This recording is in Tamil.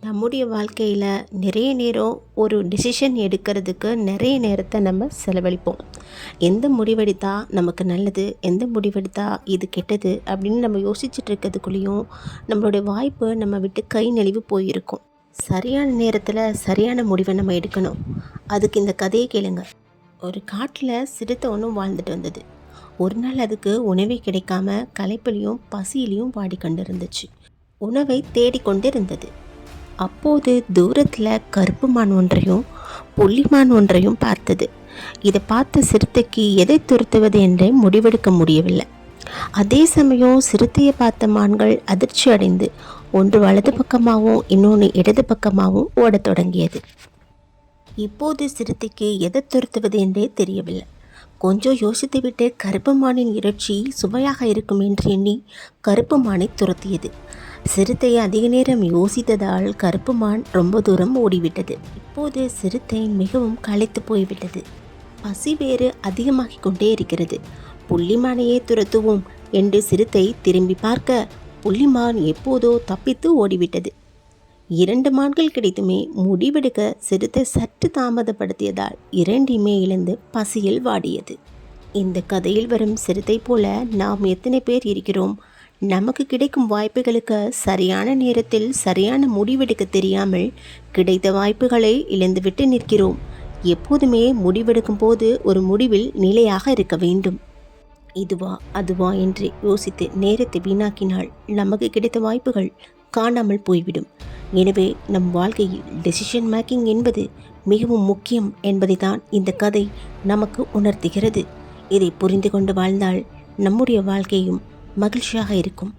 நம்முடைய வாழ்க்கையில் நிறைய நேரம் ஒரு டிசிஷன் எடுக்கிறதுக்கு நிறைய நேரத்தை நம்ம செலவழிப்போம். எந்த முடிவெடுத்தா நமக்கு நல்லது? எந்த முடிவெடுத்தா இது கெட்டது? அப்படின்னு நம்ம யோசிச்சுட்டு இருக்கிறதுக்குள்ளேயும் நம்மளுடைய வாய்ப்பு நம்ம விட்டு கை நெளிவு போயிருக்கும். சரியான நேரத்தில் சரியான முடிவை நம்ம எடுக்கணும். அதுக்கு இந்த கதையை கேளுங்க. ஒரு காட்டில் சிறுத்தை ஒன்றும் வாழ்ந்துட்டு வந்தது. ஒரு நாள் அதுக்கு உணவே கிடைக்காம களைப்பிலையும் பசியிலையும் வாடி இருந்துச்சு உணவை தேடிக்கொண்டு இருந்தது அப்போது தூரத்தில் கருப்பு மான் ஒன்றையும் புள்ளிமான் ஒன்றையும் பார்த்தது. இதை பார்த்த சிறுத்தைக்கு எதை துரத்துவது என்றே முடிவெடுக்க முடியவில்லை. அதே சமயம் சிறுத்தையை பார்த்த மான்கள் அதிர்ச்சி அடைந்து ஒன்று வலது பக்கமாகவும் இன்னொன்று இடது பக்கமாகவும் ஓடத் தொடங்கியது. இப்போது சிறுத்தைக்கு எதை துரத்துவது என்றே தெரியவில்லை. கொஞ்சம் யோசித்துவிட்டு கருப்பு மானின் இறைச்சி சுவையாக இருக்கும் என்று எண்ணி கருப்பு மானை துரத்தியது. சிறுத்தை அதிக நேரம் யோசித்ததால் கருப்பு மான் ரொம்ப தூரம் ஓடிவிட்டது. இப்போது சிறுத்தை மிகவும் களைத்து போய்விட்டது. பசி வேறு அதிகமாகிக் கொண்டே இருக்கிறது. புள்ளிமானையே துரத்துவோம் என்று சிறுத்தை திரும்பி பார்க்க புள்ளிமான் எப்போதோ தப்பித்து ஓடிவிட்டது. இரண்டு மான்கள் கிடைத்துமே முடிவெடுக்க சிறுத்தை சற்று தாமதப்படுத்தியதால் இரண்டையுமே இழந்து பசியில் வாடியது. இந்த கதையில் வரும் சிறுத்தை போல நாம் எத்தனை பேர் இருக்கிறோம் நமக்கு கிடைக்கும் வாய்ப்புகளுக்கு சரியான நேரத்தில் சரியான முடிவெடுக்க தெரியாமல் கிடைத்த வாய்ப்புகளை இழந்துவிட்டு நிற்கிறோம். எப்போதுமே முடிவெடுக்கும் போது ஒரு முடிவில் நிலையாக இருக்க வேண்டும். இதுவா அதுவா என்று யோசித்து நேரத்தை வீணாக்கினால் நமக்கு கிடைத்த வாய்ப்புகள் காணாமல் போய்விடும். எனவே நம் வாழ்க்கையில் டெசிஷன் மேக்கிங் என்பது மிகவும் முக்கியம் என்பதை தான் இந்த கதை நமக்கு உணர்த்துகிறது. இதை புரிந்து கொண்டு வாழ்ந்தால் நம்முடைய வாழ்க்கையும் மகிழ்ச்சியாக இருக்கும்.